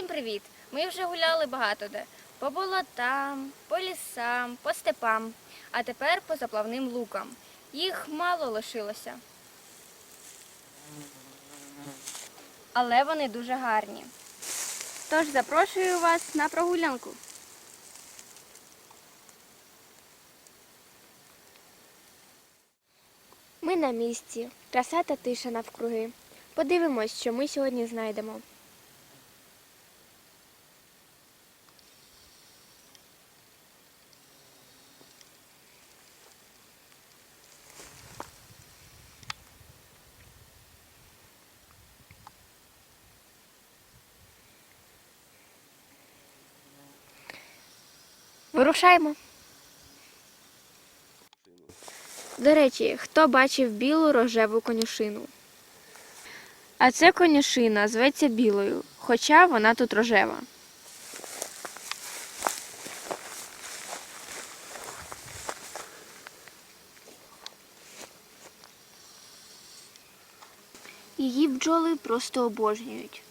Усім привіт! Ми вже гуляли багато де. По болотам, по лісам, по степам, а тепер по заплавним лукам. Їх мало лишилося. Але вони дуже гарні. Тож запрошую вас на прогулянку. Ми на місці. Краса та тиша навкруги. Подивимось, що ми сьогодні знайдемо. Вирушаємо. До речі, хто бачив білу рожеву конюшину? А це конюшина зветься білою, хоча вона тут рожева. Її бджоли просто обожнюють.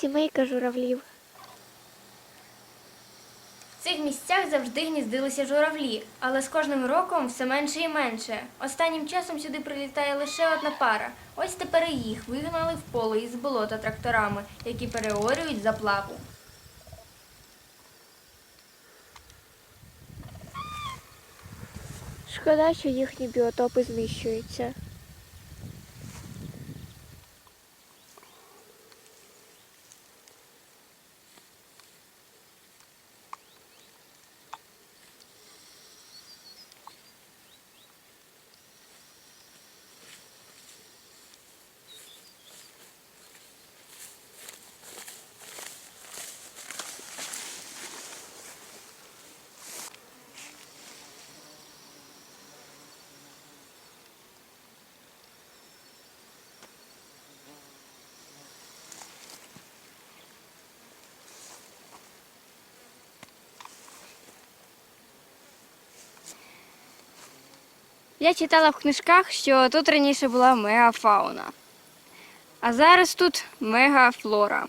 Сімейка журавлів. В цих місцях завжди гніздилися журавлі, але з кожним роком все менше і менше. Останнім часом сюди прилітає лише одна пара. Ось тепер і їх вигнали в поле із болота тракторами, які переорюють заплаву. Шкода, що їхні біотопи знищуються. Я читала в книжках, що тут раніше була мегафауна, а зараз тут мегафлора.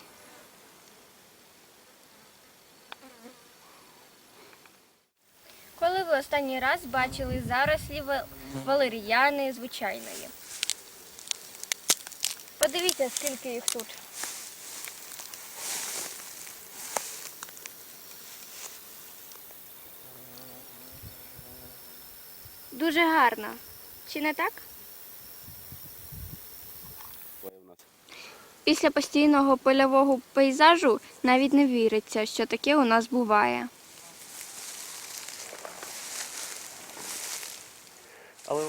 Коли ви останній раз бачили зарослі ва- валеріани звичайної? Подивіться, скільки їх тут. Дуже гарно. Чи не так? Після постійного польового пейзажу навіть не віриться, що таке у нас буває. Але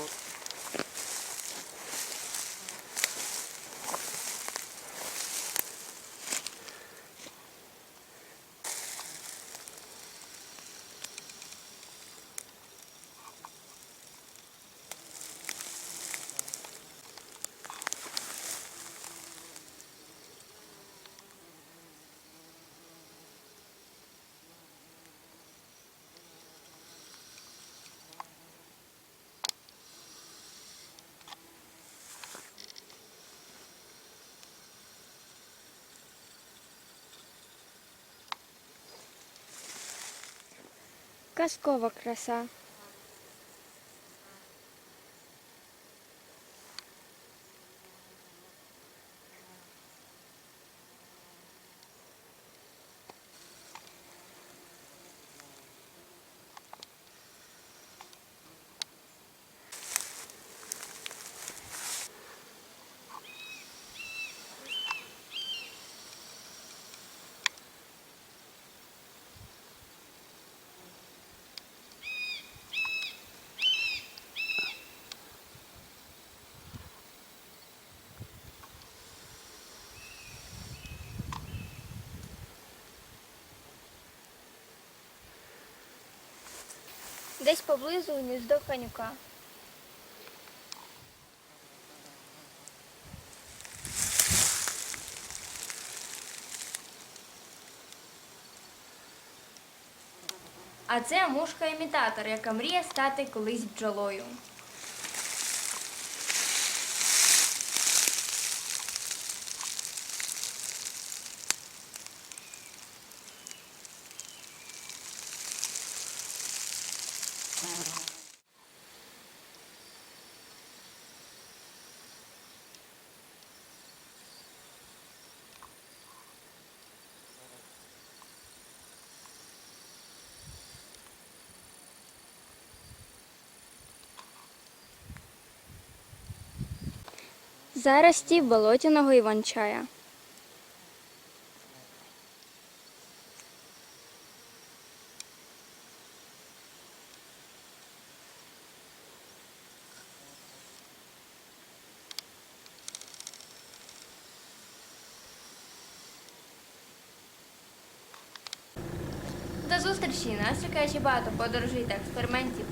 Казкова краса. Десь поблизу гніздо канюка. А це мушка-імітатор, яка мріє стати колись бджолою. Зарості болотяного іван-чая. Зустрічі! Нас чекає ще багато подорожей та експериментів.